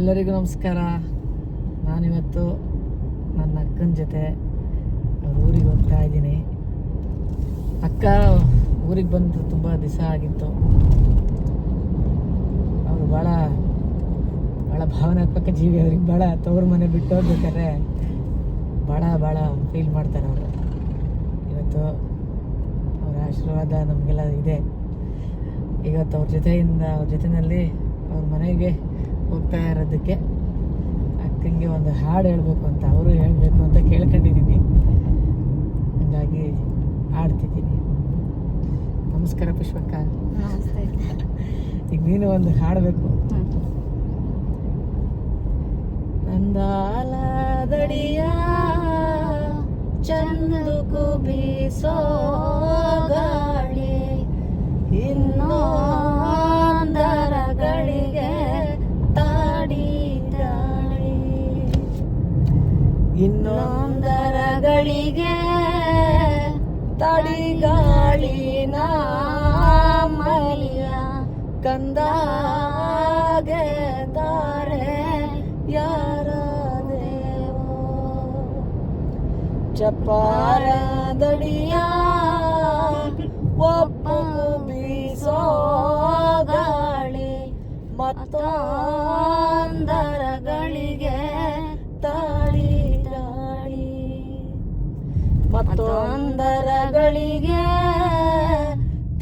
ಎಲ್ಲರಿಗೂ ನಮಸ್ಕಾರ. ನಾನಿವತ್ತು ನನ್ನ ಅಕ್ಕನ ಜೊತೆ ಅವ್ರ ಊರಿಗೆ ಹೋಗ್ತಾ ಇದ್ದೀನಿ. ಅಕ್ಕ ಊರಿಗೆ ಬಂದು ತುಂಬ ದಿವಸ ಆಗಿತ್ತು. ಅವರು ಭಾಳ ಭಾಳ ಭಾವನಾತ್ಮಕ ಜೀವಿ ಅವ್ರಿಗೆ ಭಾಳ ತವ್ರ ಮನೆ ಬಿಟ್ಟು ಹೋಗ್ಬೇಕಾದ್ರೆ ಭಾಳ ಭಾಳ ಫೀಲ್ ಮಾಡ್ತಾರೆ ಅವರು. ಇವತ್ತು ಅವರ ಆಶೀರ್ವಾದ ನಮಗೆಲ್ಲ ಇದೆ. ಇವತ್ತು ಅವ್ರ ಜೊತೆಯಿಂದ, ಅವ್ರ ಜೊತೆಯಲ್ಲಿ ಅವ್ರ ಮನೆಗೆ ಹೋಗ್ತಾ ಇರೋದಕ್ಕೆ ಅಕ್ಕಂಗೆ ಒಂದು ಹಾಡು ಹೇಳಬೇಕು ಅಂತ ಅವರು ಹೇಳಬೇಕು ಅಂತ ಕೇಳ್ಕೊಂಡಿದ್ದೀನಿ. ಹಾಗಾಗಿ ಹಾಡ್ತಿದ್ದೀನಿ. ನಮಸ್ಕಾರ ಪುಷ್ಪಕ್ಕ. ಈಗ ನೀನು ಒಂದು ಹಾಡಬೇಕು ನಂದಾಲದಡಿಯ ಚಂದು ಬೀಸೋ ಗಾಳಿ ಇನ್ನೊಂದರಗಳಿಗೆ ಇನ್ನೊಂದರಗಳಿಗೆ ತಡಿಗಾಳಿನ ಮಲಿಯ ಕಂದಾಗೆ ತಾರೆ ಯಾರ ದೇವೋ? ಒಪ್ಪು ಬೀಸೋ ಗಾಳಿ ಮತ್ತೊಂದರಗಳಿಗೆ ತಾಳಿ ಮತ್ತೊಂದರಗಳಿಗೆ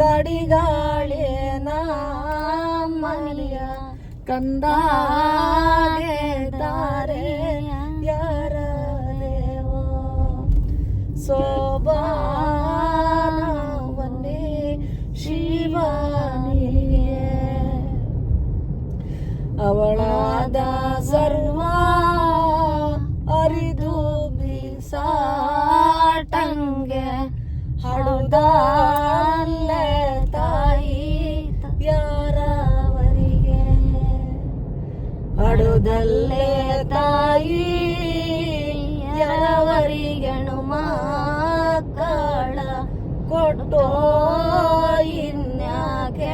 ತಡಿಗಾಳಿನ ಮನೆಯ ಕಂದಾಗೆ ತಾರೆ ಯಾರ ದೇವೋ? ಸೋಬಾನವನ್ನೇ ಶಿವನಿಗೆ ಅವಳಾದ ಸರ್ವ ಅರಿದು ಬಿಸಾಟಂಗೆ ಹಡುದಲ್ಲೇ ತಾಯಿ ಯಾರವರಿಗೆ? ಹಡುದಲ್ಲೇ ತಾಯಿ ಯಾರವರಿಗೆಣು ಮಕ್ಕಳ ಕೊಟ್ಟೋ ಇನ್ಯಾಕೆ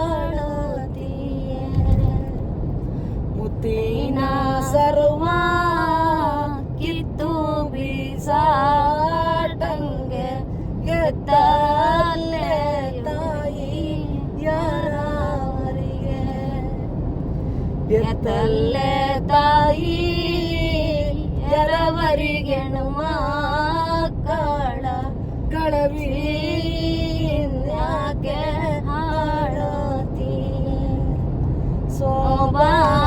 ಅಳತಿಯೇ ಮುತ್ತಿನ ಸರ್ವ ಕಿತ್ತು ಬೀಸಾಟಂಗೆ ಎತ್ತಲ್ಲೇ ತಾಯಿ ಯಾರವರಿಗೆ ಎತ್ತಲ್ಲೇ ತಾಯಿ ಎರವರಿಗೆಣು ಮಕ್ಕಳ ಕಳವಿ ಯಾಕೆ ಹಾಳತಿ ಸೋಬಾನ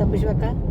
ಶಿವನಿಗೆ ಖುಷಿ ಆಯ್ತಾ ಪುಷ್ಪಕ್ಕ